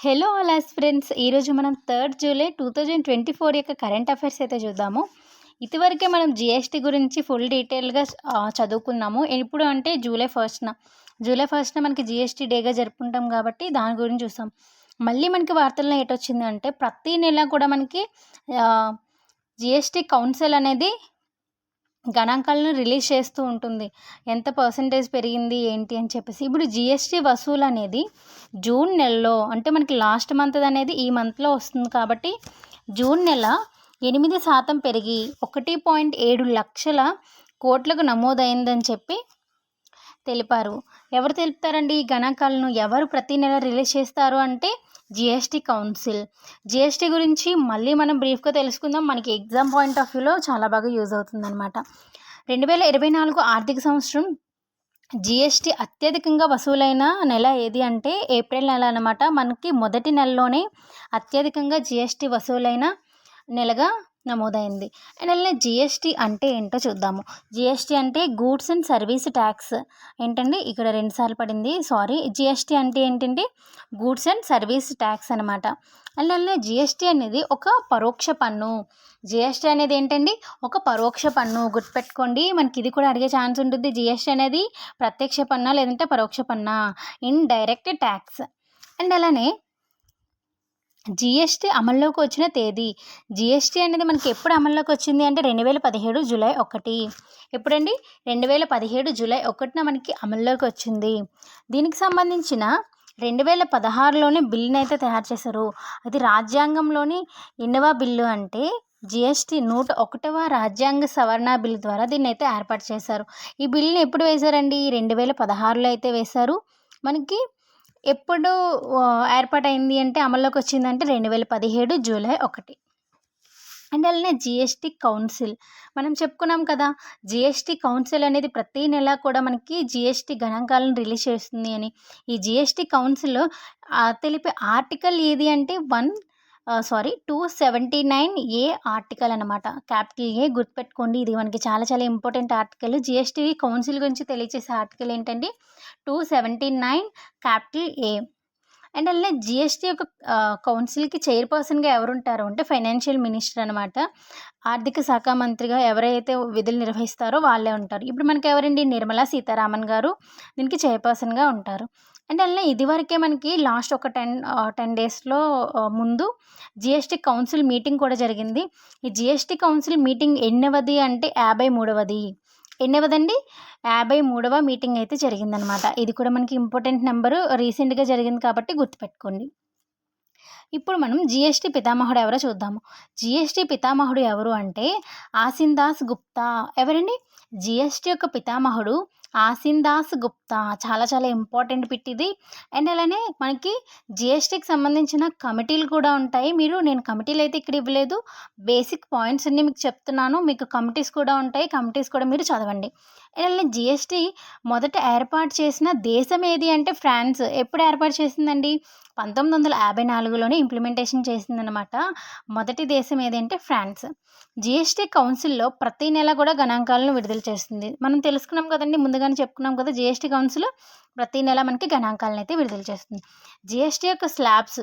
Hello అలాస్ friends ఈరోజు మనం third July two thousand twenty four యొక్క కరెంట్ అఫైర్స్ అయితే చూద్దాము. ఇదివరకే మనం జిఎస్టీ గురించి ఫుల్ డీటెయిల్గా చదువుకున్నాము. ఎప్పుడు అంటే జూలై ఫస్ట్న. జూలై ఫస్ట్న మనకి జిఎస్టీ డేగా జరుపుకుంటాం కాబట్టి దాని గురించి చూస్తాం. మళ్ళీ మనకి వార్తల్లో ఏటొచ్చింది అంటే ప్రతి నెల కూడా మనకి జిఎస్టీ కౌన్సిల్ అనేది గణాంకాలను రిలీజ్ చేస్తూ ఉంటుంది. ఎంత పర్సంటేజ్ పెరిగింది ఏంటి అని చెప్పేసి. ఇప్పుడు జిఎస్టీ వసూలు అనేది జూన్ నెలలో అంటే మనకి లాస్ట్ మంత్ అనేది ఈ మంత్లో వస్తుంది కాబట్టి జూన్ నెల ఎనిమిది శాతం పెరిగి ఒకటి పాయింట్ ఏడు లక్షల కోట్లకు నమోదైందని చెప్పి తెలిపారు. ఎవరు తెలుపుతారండి ఈ గణాంకాలను? ఎవరు ప్రతి నెల రిలీజ్ చేస్తారు అంటే జిఎస్టీ కౌన్సిల్ జిఎస్టీ గురించి మళ్ళీ మనం బ్రీఫ్గా తెలుసుకుందాం. మనకి ఎగ్జామ్ పాయింట్ ఆఫ్ వ్యూలో చాలా బాగా యూజ్ అవుతుందన్నమాట. రెండు వేల ఇరవై నాలుగు ఆర్థిక సంవత్సరం జిఎస్టీ అత్యధికంగా వసూలైన నెల ఏది అంటే ఏప్రిల్ నెల అనమాట మనకి మొదటి నెలలోనే అత్యధికంగా జిఎస్టీ వసూలైన నెలగా నమోదైంది. అండ్ అలానే జిఎస్టీ అంటే ఏంటో చూద్దాము. జిఎస్టీ అంటే గూడ్స్ అండ్ సర్వీస్ ట్యాక్స్. ఏంటండి? ఇక్కడ రెండుసార్లు పడింది. సారీ. జిఎస్టీ అంటే ఏంటంటే గూడ్స్ అండ్ సర్వీస్ ట్యాక్స్ అనమాట అండ్ అలానే జిఎస్టీ అనేది ఒక పరోక్ష పన్ను. జిఎస్టీ అనేది ఏంటండి? ఒక పరోక్ష పన్ను. గుర్తుపెట్టుకోండి. మనకి ఇది కూడా అడిగే ఛాన్స్ ఉంటుంది. జిఎస్టీ అనేది ప్రత్యక్ష పన్నా లేదంటే పరోక్ష పన్నా. Indirect tax. అండ్ అలానే జిఎస్టీ అమల్లోకి వచ్చిన తేదీ. జిఎస్టీ అనేది మనకి ఎప్పుడు అమల్లోకి వచ్చింది అంటే రెండు వేల పదిహేడు జూలై ఒకటి. ఎప్పుడండి? రెండు వేల పదిహేడు జూలై ఒకటిన మనకి అమల్లోకి వచ్చింది. దీనికి సంబంధించిన రెండు వేల పదహారులోనే బిల్లుని అయితే తయారు చేశారు. అది రాజ్యాంగంలోని ఎన్నవ బిల్లు అంటే జిఎస్టీ నూట ఒకటవ రాజ్యాంగ సవరణ బిల్లు ద్వారా దీన్ని అయితే ఏర్పాటు చేశారు. ఈ బిల్లుని ఎప్పుడు వేశారండి? రెండు వేల పదహారులో అయితే వేశారు. మనకి ఎప్పుడు ఏర్పాటైంది అంటే అమల్లోకి వచ్చిందంటే రెండు వేల పదిహేడు జూలై ఒకటి. అండ్ అలానే జిఎస్టీ కౌన్సిల్. మనం చెప్పుకున్నాం కదా జిఎస్టీ కౌన్సిల్ అనేది ప్రతి నెల కూడా మనకి జిఎస్టీ గణాంకాలను రిలీజ్ చేస్తుంది అని. ఈ జిఎస్టీ కౌన్సిల్ తెలిపే ఆర్టికల్ ఏది అంటే one sorry two seventy nine A article అనమాట క్యాపిటల్ ఏ గుర్తుపెట్టుకోండి. ఇది మనకి చాలా చాలా ఇంపార్టెంట్ ఆర్టికల్. జిఎస్టీ కౌన్సిల్ గురించి తెలియచేసే ఆర్టికల్ ఏంటంటే two seventy nine capital A. And అలానే జిఎస్టీ యొక్క కౌన్సిల్కి చైర్పర్సన్గా ఎవరుంటారు అంటే ఫైనాన్షియల్ మినిస్టర్ అనమాట ఆర్థిక శాఖ మంత్రిగా ఎవరైతే విధులు నిర్వహిస్తారో వాళ్ళే ఉంటారు. ఇప్పుడు మనకి ఎవరండి నిర్మలా సీతారామన్ గారు. దీనికి చైర్పర్సన్గా ఉంటారు. అండ్ అలానే ఇదివరకే మనకి లాస్ట్ ఒక టెన్ టెన్ డేస్లో ముందు జిఎస్టీ కౌన్సిల్ మీటింగ్ కూడా జరిగింది. ఈ జిఎస్టీ కౌన్సిల్ మీటింగ్ ఎన్నవది అంటే యాభై మూడవది ఎన్నవదండి యాభై మూడవ మీటింగ్ అయితే జరిగిందనమాట. ఇది కూడా మనకి ఇంపార్టెంట్ నెంబరు. రీసెంట్గా జరిగింది కాబట్టి గుర్తుపెట్టుకోండి. ఇప్పుడు మనం జిఎస్టీ పితామహుడు ఎవరో చూద్దాము. జిఎస్టీ పితామహుడు ఎవరు అంటే ఆసిన్దాస్ గుప్తా. ఎవరండి? జిఎస్టీ యొక్క పితామహుడు ఆసిన్దాస్ గుప్తా చాలా చాలా ఇంపార్టెంట్ పిట్ ఇది. అండ్ అలానే మనకి జిఎస్టీకి సంబంధించిన కమిటీలు కూడా ఉంటాయి. మీరు నేను కమిటీలు అయితే ఇక్కడ ఇవ్వలేదు. బేసిక్ పాయింట్స్ అన్ని మీకు చెప్తున్నాను. మీకు కమిటీస్ కూడా ఉంటాయి. కమిటీస్ కూడా మీరు చదవండి. అండ్ అలానే జిఎస్టీ మొదట ఏర్పాటు చేసిన దేశం ఏది అంటే ఫ్రాన్స్. ఎప్పుడు ఏర్పాటు చేసిందండి? పంతొమ్మిది వందల యాభై నాలుగులోనే ఇంప్లిమెంటేషన్ చేసిందనమాట మొదటి దేశం ఏది అంటే ఫ్రాన్స్. జిఎస్టీ కౌన్సిల్లో ప్రతి నెల కూడా గణాంకాలను విడుదల చేస్తుంది. మనం తెలుసుకున్నాం కదండి ముందుగా ముందుగానే చెప్పుకున్నాం కదా జిఎస్టీ కౌన్సిల్ ప్రతి నెల మనకి గణాంకాలను అయితే విడుదల చేస్తుంది. జిఎస్టీ యొక్క స్లాబ్స్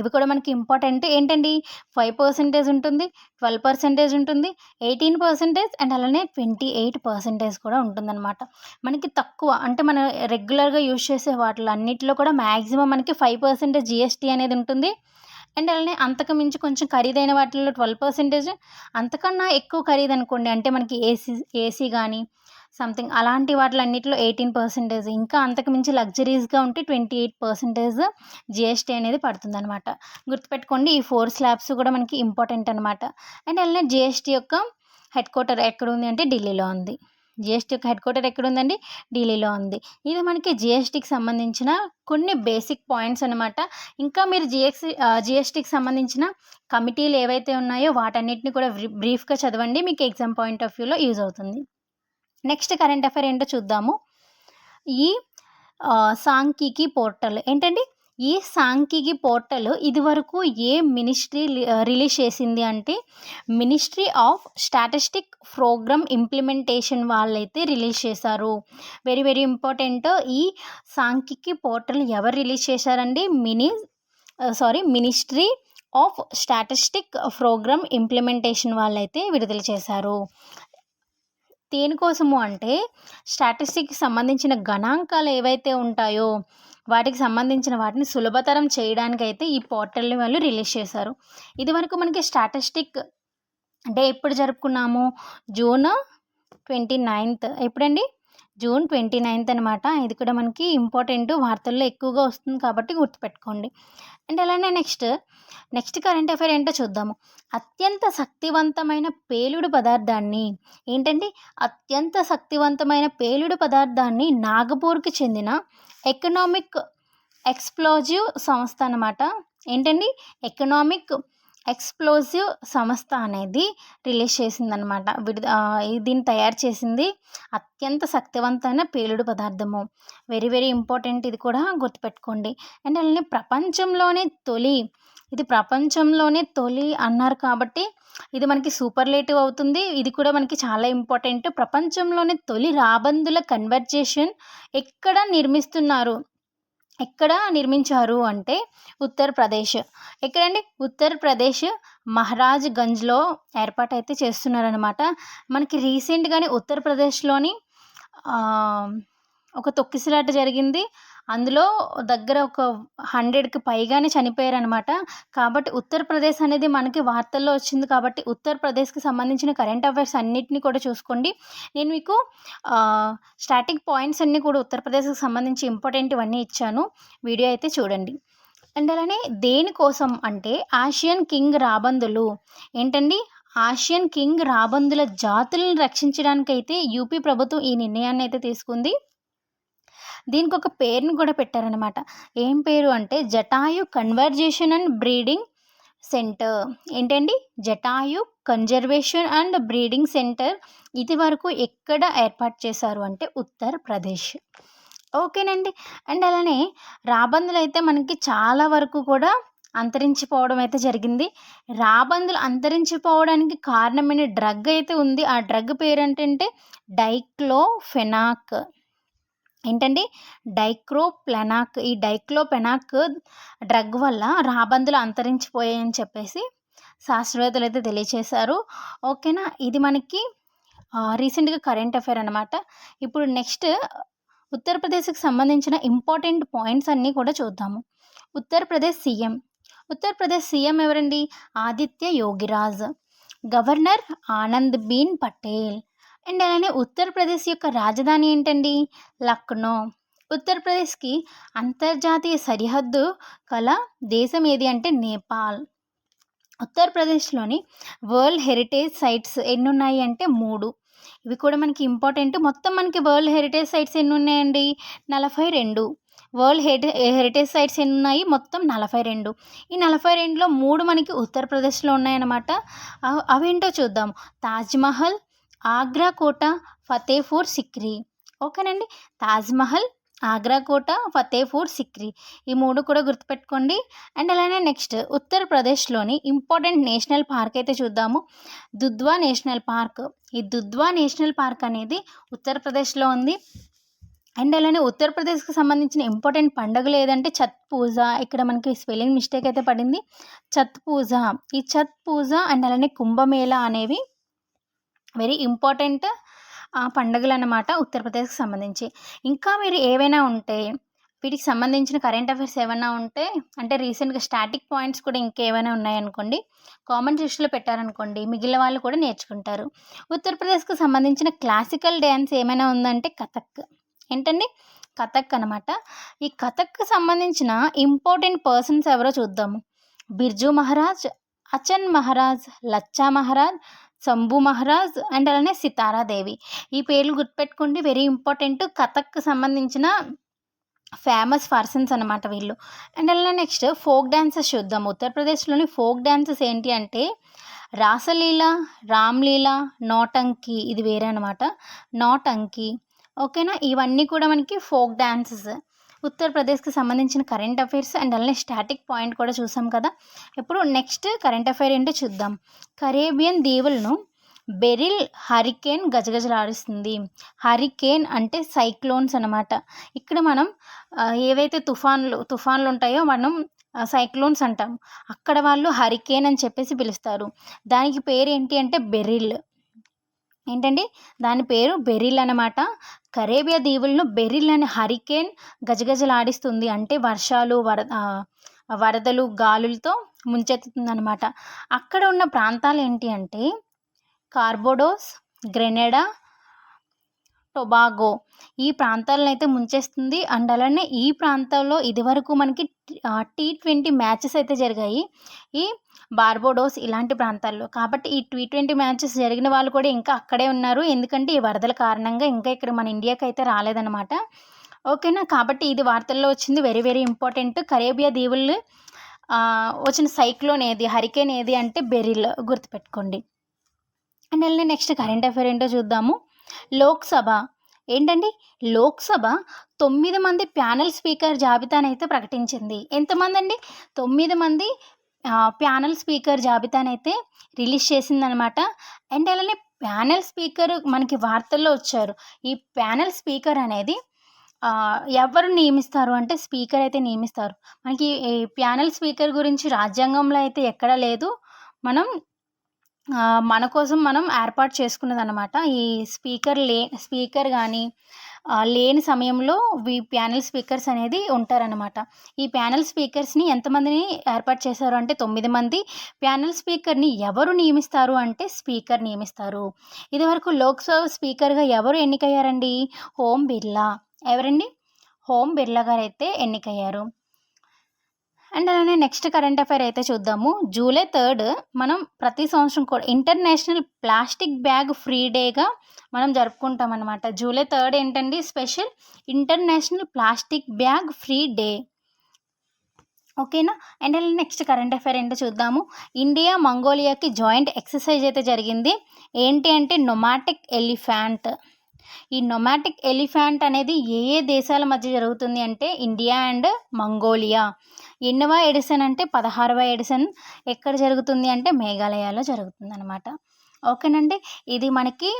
ఇవి కూడా మనకి ఇంపార్టెంట్ ఏంటండి? ఫైవ్ పర్సెంటేజ్ ఉంటుంది ట్వెల్వ్ పర్సెంటేజ్ ఉంటుంది ఎయిటీన్ పర్సెంటేజ్ అండ్ అలానే ట్వంటీ ఎయిట్ పర్సెంటేజ్ కూడా ఉంటుందన్నమాట. మనకి తక్కువ అంటే మనం రెగ్యులర్గా యూజ్ చేసే వాటిలో అన్నింటిలో కూడా మ్యాక్సిమం మనకి ఫైవ్ పర్సెంటేజ్ జిఎస్టీ అనేది ఉంటుంది. అండ్ అలానే అంతకు మించి కొంచెం ఖరీదైన వాటిల్లో ట్వెల్వ్ పర్సెంటేజ్ అంతకన్నా ఎక్కువ ఖరీదు అనుకోండి అంటే మనకి ఏసీ ఏసీ కానీ సంథింగ్ అలాంటి వాటిలన్నిటిలో ఎయిటీన్ పర్సెంటేజ్ ఇంకా అంతకు మించి లగ్జరీస్గా ఉంటే ట్వంటీ ఎయిట్ పర్సెంటేజ్ జిఎస్టీ అనేది పడుతుంది అనమాట గుర్తుపెట్టుకోండి ఈ ఫోర్ స్లాబ్స్ కూడా మనకి ఇంపార్టెంట్ అనమాట అండ్ అలానే జిఎస్టీ యొక్క హెడ్ క్వార్టర్ ఎక్కడ ఉంది అంటే ఢిల్లీలో ఉంది. జిఎస్టీ యొక్క హెడ్ క్వార్టర్ ఎక్కడ ఉందండి ఢిల్లీలో ఉంది. ఇది మనకి జిఎస్టీకి సంబంధించిన కొన్ని బేసిక్ పాయింట్స్ అనమాట ఇంకా మీరు జిఎస్టీ జిఎస్టీకి సంబంధించిన కమిటీలు ఏవైతే ఉన్నాయో వాటన్నిటిని కూడా బ్రీఫ్గా చదవండి. మీకు ఎగ్జామ్ పాయింట్ ఆఫ్ వ్యూలో యూజ్ అవుతుంది. నెక్స్ట్ కరెంట్ అఫైర్ ఏంటో చూద్దాము. ఈ సాంఖ్యికి పోర్టల్. ఏంటండి? ఈ సాంఖ్యికి పోర్టల్ ఇదివరకు ఏ మినిస్ట్రీ రిలీజ్ చేసింది అంటే ministry of statistic programme implementation వాళ్ళైతే రిలీజ్ చేశారు. Very very important. ఈ సాంఖ్యికి పోర్టల్ ఎవరు రిలీజ్ చేశారండి? Mini sorry ministry of statistic programme implementation వాళ్ళైతే విడుదల చేశారు. దేనికోసము అంటే స్టాటిస్టిక్కి సంబంధించిన గణాంకాలు ఏవైతే ఉంటాయో వాటికి సంబంధించిన వాటిని సులభతరం చేయడానికైతే ఈ పోర్టల్ని వాళ్ళు రిలీజ్ చేశారు. ఇది వరకు మనకి స్టాటిస్టిక్ డే ఎప్పుడు జరుపుకున్నాము? June twenty ninth. ఎప్పుడండి? జూన్ ట్వంటీ నైన్త్ అనమాట ఇది కూడా మనకి ఇంపార్టెంట్ వార్తల్లో ఎక్కువగా వస్తుంది కాబట్టి గుర్తుపెట్టుకోండి. అండ్ అలానే నెక్స్ట్ నెక్స్ట్ కరెంట్ అఫైర్ ఏంటో చూద్దాము. అత్యంత శక్తివంతమైన పేలుడు పదార్థాన్ని ఏంటండి? అత్యంత శక్తివంతమైన పేలుడు పదార్థాన్ని నాగపూర్కి చెందిన ఎకనామిక్ ఎక్స్ప్లోజివ్ సంస్థ అనమాట ఏంటండి? ఎకనామిక్ ఎక్స్ప్లోజివ్ సంస్థ అనేది రిలీజ్ చేసిందనమాట విడుద దీన్ని తయారు చేసింది అత్యంత శక్తివంతమైన పేలుడు పదార్థము. వెరీ వెరీ ఇంపార్టెంట్ ఇది కూడా గుర్తుపెట్టుకోండి. అండ్ అలానే ప్రపంచంలోనే తొలి ఇది ప్రపంచంలోనే తొలి అన్నారు కాబట్టి ఇది మనకి సూపర్లేటివ్ అవుతుంది. ఇది కూడా మనకి చాలా ఇంపార్టెంట్. ప్రపంచంలోనే తొలి రాబందుల కన్వర్జేషన్ ఎక్కడ నిర్మిస్తున్నారు? ఎక్కడ నిర్మించారు అంటే ఉత్తరప్రదేశ్. ఎక్కడండి? ఉత్తరప్రదేశ్ మహారాజ్ గంజ్లో ఏర్పాటైతే చేస్తున్నారనమాట మనకి రీసెంట్గానే ఉత్తరప్రదేశ్లోని ఒక తొక్కిసలాట జరిగింది. అందులో దగ్గర ఒక హండ్రెడ్కి పైగానే చనిపోయారనమాట కాబట్టి ఉత్తరప్రదేశ్ అనేది మనకి వార్తల్లో వచ్చింది కాబట్టి ఉత్తరప్రదేశ్కి సంబంధించిన కరెంట్ అఫైర్స్ అన్నిటిని కూడా చూసుకోండి. నేను మీకు స్టాటిక్ పాయింట్స్ అన్నీ కూడా ఉత్తరప్రదేశ్కి సంబంధించి ఇంపార్టెంట్ ఇవన్నీ ఇచ్చాను. వీడియో అయితే చూడండి. అండ్ అలానే దేనికోసం అంటే ఆసియన్ కింగ్ రాబందులు. ఏంటండి? ఆసియన్ కింగ్ రాబందుల జాతులను రక్షించడానికైతే యూపీ ప్రభుత్వం ఈ నిర్ణయాన్ని అయితే తీసుకుంది. దీనికి ఒక పేరుని కూడా పెట్టారనమాట ఏం పేరు అంటే Jatayu conversation and breeding centre. ఏంటండి? Jatayu conservation and breeding centre ఇది వరకు ఎక్కడ ఏర్పాటు చేశారు అంటే ఉత్తరప్రదేశ్. ఓకేనండి. అండ్ అలానే రాబందులు అయితే మనకి చాలా వరకు కూడా అంతరించిపోవడం అయితే జరిగింది. రాబందులు అంతరించిపోవడానికి కారణమైన డ్రగ్ అయితే ఉంది. ఆ డ్రగ్ పేరు ఏంటంటే డైక్లోఫెనాక్. ఏంటండి డైక్రోప్లెనాక్ ఈ డైక్లోపెనాక్ డ్రగ్ వల్ల రాబందులు అంతరించిపోయాయని చెప్పేసి శాస్త్రవేత్తలు అయితే తెలియచేశారు. ఓకేనా? ఇది మనకి రీసెంట్గా కరెంట్ అఫైర్ అనమాట ఇప్పుడు నెక్స్ట్ ఉత్తరప్రదేశ్కి సంబంధించిన ఇంపార్టెంట్ పాయింట్స్ అన్నీ కూడా చూద్దాము. ఉత్తరప్రదేశ్ సీఎం. ఉత్తరప్రదేశ్ సీఎం ఎవరండి? Aditya Yogiraj. Governor Anandiben Patel. And అలానే ఉత్తరప్రదేశ్ యొక్క రాజధాని ఏంటండి? లక్నో. ఉత్తరప్రదేశ్కి అంతర్జాతీయ సరిహద్దు కల దేశం ఏది అంటే నేపాల్. ఉత్తరప్రదేశ్లోని వరల్డ్ హెరిటేజ్ సైట్స్ ఎన్ని ఉన్నాయి అంటే మూడు. ఇవి కూడా మనకి ఇంపార్టెంట్. మొత్తం మనకి వరల్డ్ హెరిటేజ్ సైట్స్ ఎన్ని ఉన్నాయండి నలభై రెండు. వరల్డ్ హెరి హెరిటేజ్ సైట్స్ ఎన్ని ఉన్నాయి మొత్తం నలభై రెండు. ఈ నలభై రెండులో మూడు మనకి ఉత్తరప్రదేశ్లో ఉన్నాయన్నమాట. అవేంటో చూద్దాం. తాజ్మహల్ ఆగ్రా కోట ఫతేపూర్ సిక్రీ. ఓకేనండి? తాజ్మహల్ ఆగ్రా కోట ఫతేపూర్ సిక్రీ. ఈ మూడు కూడా గుర్తుపెట్టుకోండి. అండ్ అలానే నెక్స్ట్ ఉత్తరప్రదేశ్లోని ఇంపార్టెంట్ నేషనల్ పార్క్ అయితే చూద్దాము. Dudhwa national park. ఈ దుద్వా నేషనల్ పార్క్ అనేది ఉత్తరప్రదేశ్లో ఉంది. అండ్ అలానే ఉత్తరప్రదేశ్కి సంబంధించిన ఇంపార్టెంట్ పండుగలు ఏదంటే ఛత్ పూజ. ఇక్కడ మనకి స్పెల్లింగ్ మిస్టేక్ అయితే పడింది. ఛత్ పూజ. ఈ ఛత్ పూజ అండ్ అలానే కుంభమేళా అనేవి వెరీ ఇంపార్టెంట్ పండుగలు అన్నమాట ఉత్తరప్రదేశ్కి సంబంధించి. ఇంకా మీరు ఏవైనా ఉంటే వీటికి సంబంధించిన కరెంట్ అఫైర్స్ ఏమైనా ఉంటే అంటే రీసెంట్గా స్టాటిక్ పాయింట్స్ కూడా ఇంకేమైనా ఉన్నాయనుకోండి కామెంట్ సెక్షన్లో పెట్టారనుకోండి మిగిలిన వాళ్ళు కూడా నేర్చుకుంటారు. ఉత్తరప్రదేశ్కి సంబంధించిన క్లాసికల్ డ్యాన్స్ ఏమైనా ఉందంటే కథక్. ఏంటండి? కథక్ అనమాట ఈ కథక్కి సంబంధించిన ఇంపార్టెంట్ పర్సన్స్ ఎవరో చూద్దాము. బిర్జు మహారాజ్ అచన్ మహారాజ్ లచ్చా మహారాజ్ శంభు మహారాజ్ అండ్ అలానే సితారాదేవి ఈ పేర్లు గుర్తుపెట్టుకోండి. వెరీ ఇంపార్టెంట్ కథకు సంబంధించిన ఫేమస్ పర్సన్స్ అనమాట వీళ్ళు. అండ్ అలానే నెక్స్ట్ ఫోక్ డ్యాన్సెస్ చూద్దాం ఉత్తరప్రదేశ్లోని ఫోక్ డ్యాన్సెస్ ఏంటి అంటే రాసలీల రామ్లీల నోటంకి ఇది వేరే అనమాట నోటంకి. ఓకేనా? ఇవన్నీ కూడా మనకి ఫోక్ డ్యాన్సెస్ ఉత్తరప్రదేశ్కి సంబంధించిన కరెంట్ అఫైర్స్ అండ్ అలానే స్టాటిక్ పాయింట్ కూడా చూసాం కదా. ఇప్పుడు నెక్స్ట్ కరెంట్ అఫైర్ ఏంటో చూద్దాం. కరేబియన్ దీవులను బెరిల్ హరికేన్ గజగజలాడుస్తుంది. హరికేన్ అంటే సైక్లోన్స్ అనమాట ఇక్కడ మనం ఏవైతే తుఫాన్లు తుఫాన్లు ఉంటాయో మనం సైక్లోన్స్ అంటాం. అక్కడ వాళ్ళు హరికేన్ అని చెప్పేసి పిలుస్తారు. దానికి పేరు ఏంటి అంటే బెరిల్. ఏంటండి? దాని పేరు బెరిల్ అనమాట కరేబియా దీవులను బెరిల్ అనే హరికేన్ గజగజలాడిస్తుంది. అంటే వర్షాలు వర వరదలు గాలులతో ముంచెత్తుతుందనమాట అక్కడ ఉన్న ప్రాంతాలు ఏంటి అంటే కార్బోడోస్ గ్రెనెడా టొబాగో ఈ ప్రాంతాలను అయితే ముంచేస్తుంది. అండ్ అలానే ఈ ప్రాంతంలో ఇదివరకు మనకి టీ ట్వంటీ మ్యాచెస్ అయితే జరిగాయి. ఈ బార్బోడోస్ ఇలాంటి ప్రాంతాల్లో. కాబట్టి ఈ టీ ట్వంటీ మ్యాచెస్ జరిగిన వాళ్ళు కూడా ఇంకా అక్కడే ఉన్నారు. ఎందుకంటే ఈ వరదల కారణంగా ఇంకా ఇక్కడ మన ఇండియాకి అయితే రాలేదన్నమాట. ఓకేనా? కాబట్టి ఇది వార్తల్లో వచ్చింది. Very very important. కరేబియా దీవులు వచ్చిన సైక్లోన్ ఏది హరికేన్ ఏది అంటే బెరిల్ గుర్తుపెట్టుకోండి. అండ్ వెళ్ళిన నెక్స్ట్ కరెంట్ అఫైర్ ఏంటో చూద్దాము. లోక్సభ. ఏంటండి? లోక్సభ తొమ్మిది మంది ప్యానెల్ స్పీకర్ జాబితానైతే ప్రకటించింది. ఎంతమంది అండి తొమ్మిది మంది ప్యానల్ స్పీకర్ జాబితానైతే రిలీజ్ చేసిందనమాట. అండ్ అలానే ప్యానల్ స్పీకర్ మనకి వార్తల్లో వచ్చారు. ఈ ప్యానెల్ స్పీకర్ అనేది ఎవరు నియమిస్తారు అంటే స్పీకర్ అయితే నియమిస్తారు. మనకి ఈ ప్యానల్ స్పీకర్ గురించి రాజ్యాంగంలో అయితే ఎక్కడా లేదు. మనం మన కోసం మనం ఏర్పాటు చేసుకున్నది అనమాట ఈ స్పీకర్ లే స్పీకర్ కానీ లేని సమయంలో ఈ ప్యానెల్ స్పీకర్స్ అనేది ఉంటారనమాట ఈ ప్యానెల్ స్పీకర్స్ని ఎంతమందిని ఏర్పాటు చేశారు అంటే తొమ్మిది మంది. ప్యానెల్ స్పీకర్ని ఎవరు నియమిస్తారు అంటే స్పీకర్ నియమిస్తారు. ఇదివరకు లోక్సభ స్పీకర్గా ఎవరు ఎన్నికయ్యారండి? ఓం బిర్లా. ఎవరండి? హోమ్ బిర్లా గారు అయితే ఎన్నికయ్యారు. అండ్ అలానే నెక్స్ట్ కరెంట్ అఫైర్ అయితే చూద్దాము. జూలై థర్డ్ మనం ప్రతి సంవత్సరం కూడా ఇంటర్నేషనల్ ప్లాస్టిక్ బ్యాగ్ ఫ్రీ డేగా మనం జరుపుకుంటాం అనమాట జూలై థర్డ్ ఏంటండి? Special international plastic bag free day. ఓకేనా? అండ్ అలా నెక్స్ట్ కరెంట్ అఫైర్ ఏంటో చూద్దాము. ఇండియా మంగోలియాకి జాయింట్ ఎక్సర్సైజ్ అయితే జరిగింది. ఏంటి అంటే నొమాటిక్ ఎలిఫాంట్. ఈ నొమాటిక్ ఎలిఫెంట్ అనేది ఏ ఏ దేశాల మధ్య జరుగుతుంది అంటే ఇండియా అండ్ మంగోలియా. ఎన్నవ ఎడిసన్ అంటే పదహారవ ఎడిసన్. ఎక్కడ జరుగుతుంది అంటే మేఘాలయాలో జరుగుతుంది అనమాట ఓకేనండి? ఇది మనకి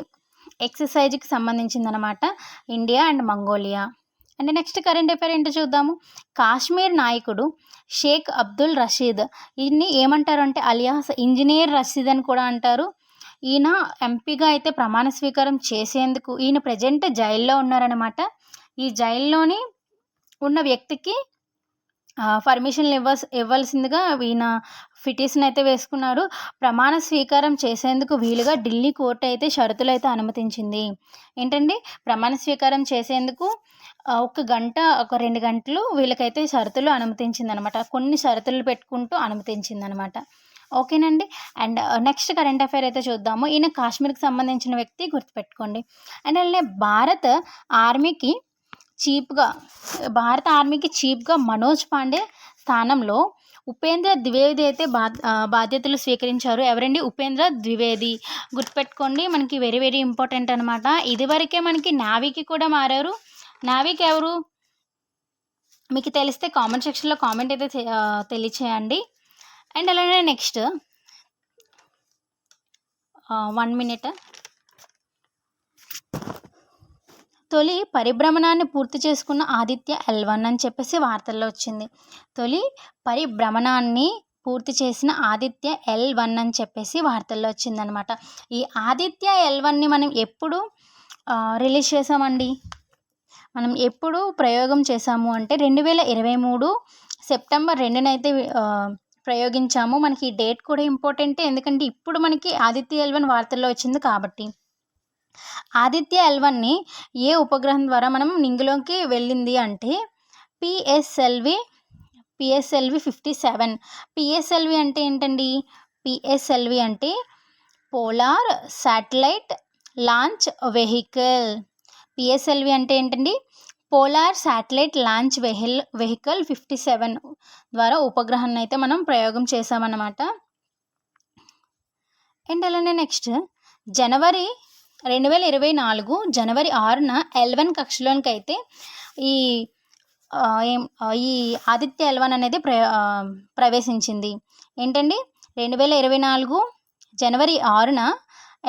ఎక్సర్సైజ్కి సంబంధించింది అనమాట India and Mongolia. And next current affair ఏంటో చూద్దాము. కాశ్మీర్ నాయకుడు షేక్ అబ్దుల్ రషీద్. ఈయన్ని ఏమంటారు అంటే అలియాస్ ఇంజనీర్ రషీద్ అని కూడా అంటారు. ఈయన ఎంపీగా అయితే ప్రమాణ స్వీకారం చేసేందుకు ఈయన ప్రజెంట్ జైల్లో ఉన్నారనమాట ఈ జైల్లోని ఉన్న వ్యక్తికి పర్మిషన్ ఇవ్వ ఇవ్వాల్సిందిగా ఈయన ఫిటిషన్ అయితే వేసుకున్నారు. ప్రమాణ స్వీకారం చేసేందుకు వీలుగా ఢిల్లీ కోర్టు అయితే షరతులు అయితే అనుమతించింది. ఏంటండి? ప్రమాణ స్వీకారం చేసేందుకు ఒక గంట ఒక రెండు గంటలు వీళ్ళకైతే షరతులు అనుమతించింది అనమాట కొన్ని షరతులు పెట్టుకుంటూ అనుమతించింది అనమాట ఓకేనండి. అండ్ నెక్స్ట్ కరెంట్ అఫైర్ అయితే చూద్దాము. ఈయన కాశ్మీర్కి సంబంధించిన వ్యక్తి గుర్తుపెట్టుకోండి. అండ్ అలానే భారత్ ఆర్మీకి చీప్గా భారత ఆర్మీకి చీప్గా మనోజ్ పాండే స్థానంలో ఉపేంద్ర ద్వివేది అయితే బా బాధ్యతలు స్వీకరించారు. ఎవరండి? ఉపేంద్ర ద్వివేది. గుర్తుపెట్టుకోండి మనకి వెరీ వెరీ ఇంపార్టెంట్ అనమాట ఇదివరకే మనకి నావీకి కూడా మారారు. నావీకి ఎవరు? మీకు తెలిస్తే కామెంట్ సెక్షన్లో కామెంట్ అయితే తెలియచేయండి. అండ్ అలానే నెక్స్ట్ వన్ మినిట్. తొలి పరిభ్రమణాన్ని పూర్తి చేసుకున్న ఆదిత్య ఎల్వన్ అని చెప్పేసి వార్తల్లో వచ్చింది. తొలి పరిభ్రమణాన్ని పూర్తి చేసిన ఆదిత్య ఎల్ వన్ అని చెప్పేసి వార్తల్లో వచ్చిందనమాట. ఈ ఆదిత్య ఎల్ వన్ని మనం ఎప్పుడు రిలీజ్ చేసామండి మనం ఎప్పుడు ప్రయోగం చేసాము అంటే రెండు వేల ఇరవై మూడు సెప్టెంబర్ రెండునైతే ప్రయోగించాము. మనకి ఈ డేట్ కూడా ఇంపార్టెంటే. ఎందుకంటే ఇప్పుడు మనకి ఆదిత్య ఎల్వన్ వార్తల్లో వచ్చింది కాబట్టి. ఆదిత్య ఎల్వన్ని ఏ ఉపగ్రహం ద్వారా మనం నింగిలోకి వెళ్ళింది అంటే PSLV PSLV fifty seven. PSLV అంటే ఏంటండి? పిఎస్ఎల్వి అంటే polar satellite launch vehicle. PSLV అంటే ఏంటండి? Polar satellite launch vehicle vehicle fifty seven ద్వారా ఉపగ్రహాన్ని అయితే మనం ప్రయోగం చేసామన్నమాట అండ్ అలానే నెక్స్ట్ జనవరి రెండు వేల ఇరవై నాలుగు జనవరి ఆరున ఎల్వన్ కక్షలోనికి అయితే ఈ ఈ ఆదిత్య ఎల్వన్ అనేది ప్ర ప్రవేశించింది. ఏంటండి? రెండు వేల ఇరవై నాలుగు జనవరి ఆరున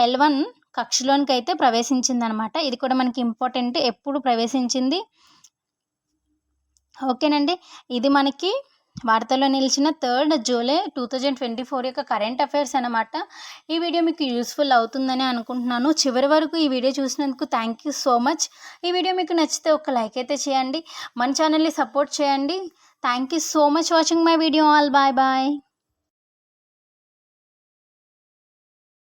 ఎల్వన్ కక్షలోనికి అయితే ప్రవేశించింది అనమాట ఇది కూడా మనకి ఇంపార్టెంట్. ఎప్పుడు ప్రవేశించింది? ఓకేనండి. ఇది మనకి వార్తల్లో నిలిచిన third July two thousand twenty four యొక్క కరెంట్ అఫైర్స్ అనమాట. ఈ వీడియో మీకు యూస్ఫుల్ అవుతుందని అనుకుంటున్నాను. చివరి వరకు ఈ వీడియో చూసినందుకు థ్యాంక్ యూ సో మచ్. ఈ వీడియో మీకు నచ్చితే ఒక లైక్ అయితే చేయండి. మన ఛానల్ని సపోర్ట్ చేయండి. Thank you so much watching my video all. Bye bye.